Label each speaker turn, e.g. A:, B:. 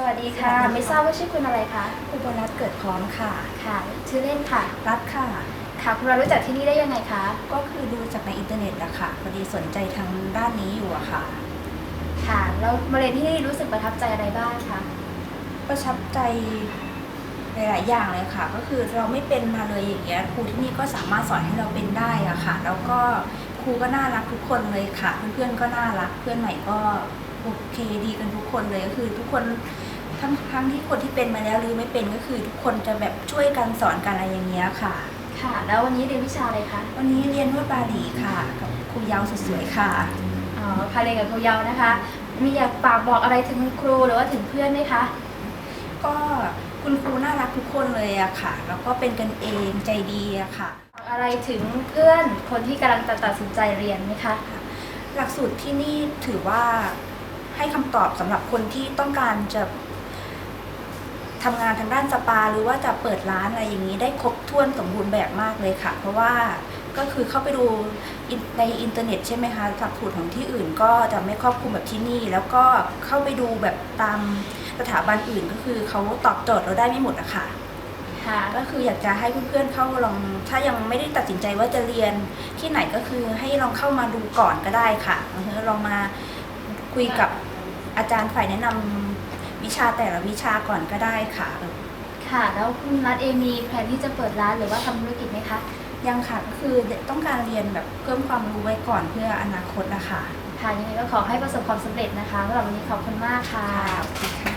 A: สวัสดีค่ะ ไม่ทราบว่าชื่อคุณอะไรคะ
B: อุบลรัตน์เกิดพร้อมค่ะ
A: ค่ะ ชื่อเล่นค่ะ
B: รัฐค่ะ
A: ค่ะ คุณเรารู้จักที่นี่ได้ยังไงคะ
B: ก็คือดูจากในอินเทอร์เน็ตอะค่ะพอดีสนใจทางด้านนี้อยู่อะค่ะ
A: ค่ะ แล้วมาเรียนที่นี่รู้สึกประทับใจอะไรบ้างคะ
B: ประทับใจหลายๆอย่างเลยค่ะ ก็คือเราไม่เป็นมาเลยอย่างเงี้ยครูที่นี่ก็สามารถสอนให้เราเป็นได้อะค่ะ แล้วก็ครูก็น่ารักทุกคนเลยค่ะ เพื่อนๆก็น่ารัก เพื่อนใหม่ก็โอเคดีกันทุกคนเลยก็คือทุกคน ทั้งทั้งที่คนที่เป็นมาแล้วหรือไม่เป็นก็คือ ทุกคนจะแบบช่วยกันสอนกันอะไรอย่างเงี้ยค่ะ
A: ค่ะ แล้ววันนี้เรียนวิชาอะไรคะ
B: วันนี้เรียนนวดบาหลีค่ะ กับครูเยาวสวยๆค่ะ
A: อ๋อค่ะเรียนกับครูเยาว์นะคะ มีอยากฝากบอกอะไรถึงคุณครูหรือว่าถึงเพื่อนไหมคะ
B: ก็คุณครูน่ารักทุกคนเลยอะค่ะ แล้วก็เป็นกันเองใจดีอะค่ะ
A: ฝากอะไรถึงเพื่อนคนที่กำลังจะตัดสินใจเรียนไหมคะ
B: หลักสูตรที่นี่ถือว่าให้คำตอบสำหรับคนที่ต้องการจะ ทำงานทางด้านสปาหรือว่าจะเปิดร้านอะไรอย่างนี้ได้ครบถ้วนสมบูรณ์แบบมากเลยค่ะ เพราะว่าก็คือเข้าไปดูอินในอินเทอร์เน็ตใช่ไหมคะหลักสูตรของที่อื่นก็จะไม่ครอบคลุมแบบที่นี่ แล้วก็เข้าไปดูแบบตามสถาบันอื่นก็คือเขาตอบโจทย์เราได้ไม่หมดอะค่ะ
A: ค่ะ
B: ก็คืออยากจะให้เพื่อนๆเข้าลอง ถ้ายังไม่ได้ตัดสินใจว่าจะเรียนที่ไหนก็คือให้ลองเข้ามาดูก่อนก็ได้ค่ะแล้วลองมาคุยกับอาจารย์ฝ่ายแนะนำ วิชาแต่ละวิชาก่อนก็ได้ค่ะ
A: ค่ะ แล้วคุณรัฐเองมีแผนที่จะเปิดร้านหรือว่าทำธุรกิจไหมคะ
B: ยังค่ะก็คือต้องการเรียนแบบเพิ่มความรู้ไว้ก่อนเพื่ออนาคตนะคะ
A: ค่ะยังไงก็ขอให้ประสบความสำเร็จนะคะสำหรับวันนี้ขอบคุณมากค่ะ
B: ค่ะขอบคุณค่ะ